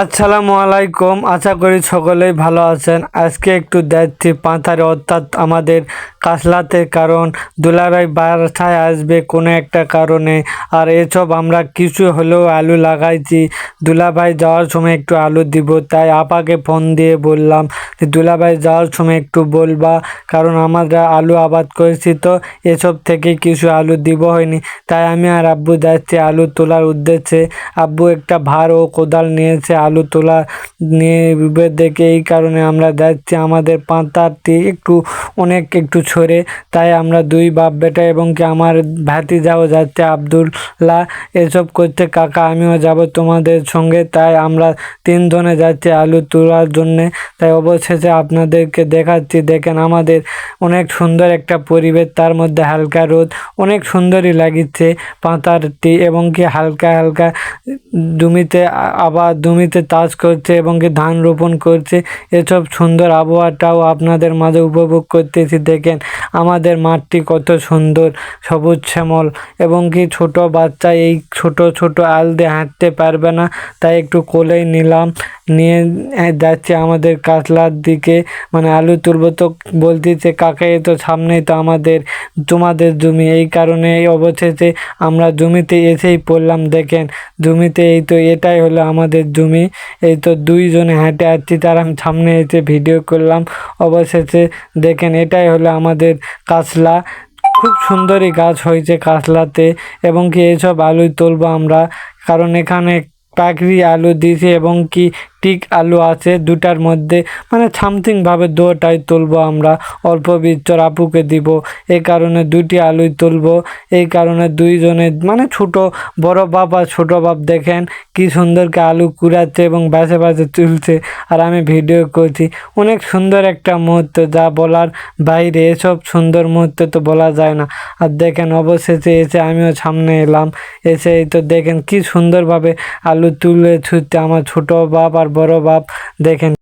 আসসালামু আলাইকুম। আশা করি সকলেই ভালো আছেন। আজকে একটু দেখছি পাঁথারে, অর্থাৎ আমাদের কাসলাতে কারণ। দুলারাই বাসায় আসবে কোনো একটা কারণে। আর এসব আমরা কিছু হলেও আলু লাগাইছি। দুলাভাই যাওয়ার সময় একটু আলু দিব, তাই আপাকে ফোন দিয়ে বললাম দুলাভাই, যাওয়ার সময় একটু বলবা? কারণ আমরা আলু আবাদ করেছি তো এসব থেকে কিছু আলু দিব হয়নি। তাই আমি আর আব্বু যাচ্ছি আলু তোলার উদ্দেশ্যে। আব্বু একটা ভার ও কোদাল নিয়েছে আলু তোলা নিয়ে দেখে এই কারণে আমরা যাচ্ছি। আমাদের পাঁতারটি একটু, অনেক একটু ছড়ে তাই আমরা দুই বাপ বেটা এবং কি আমার ভাতিজাও যাচ্ছে, আবদুল্লাহ। এসব করতে কাকা আমিও যাব তোমাদের সঙ্গে। তাই আমরা তিনজনে যাচ্ছি আলু তোলার জন্যে। তাই অবশেষে আপনাদেরকে দেখাচ্ছি, দেখেন আমাদের অনেক সুন্দর একটা পরিবেশ, তার মধ্যে হালকা রোদ, অনেক সুন্দরই লাগিচ্ছে পাতারটি এবং কি হালকা হালকা জমিতে আবার জমিতে চাষ করছে এবং কি ধান রোপণ করছে। এসব সুন্দর আবহাওয়াটাও আপনাদের মাঝে উপভোগ করতেছি, দেখেন আমাদের মাঠটি কত সুন্দর, সবুজ শ্যামল এবং কি ছোট বাচ্চা এই ছোট ছোট আল দিয়ে হাঁটতে পারবে না, তাই একটু কোলেই নিলাম, নিয়ে যাচ্ছি আমাদের কাতলার দিকে মানে আলু তুলবো তো বলতেছে কাকা তো সামনেই তো আমাদের, তোমাদের জমি। এই কারণে এই অবশেষে আমরা জমিতে এসেই পড়লাম, দেখেন। জমিতে এই তো এটাই হলো আমাদের জমি। এই তো দুইজনে হেঁটে আসছি, তার আমি সামনে এসে ভিডিও করলাম। অবশেষে দেখেন, এটাই হলো আমাদের কাসলা খুব সুন্দরই গাছ হয়েছে কাসলাতে এবং কি এইসব আলুই তুলবো আমরা, কারণ এখানে পাকড়ি আলু দিয়েছে, এবং কি টিক আলু আছে দুটার মধ্যে। মানে সামথিংভাবে দুটাই তুলবো আমরা। অল্প বিচর আপুকে দিব। এই কারণে দুটি আলুই তুলবো। এই কারণে দুইজনে মানে ছোট, বড় বাপ আর ছোট বাপ দেখেন কি সুন্দরকে আলু কুড়াচ্ছে এবং বাসে বাসে তুলছে। আর আমি ভিডিও করছি। অনেক সুন্দর একটা মুহূর্ত যা বলার বাইরে। এসব সুন্দর মুহূর্ত তো বলা যায় না। আর দেখেন অবশেষে এসে আমিও সামনে এলাম। এসে এই তো দেখেন কি সুন্দরভাবে আলু তুলে ছুটতে আমার ছোট বাপ আর বড় বাপ দেখেন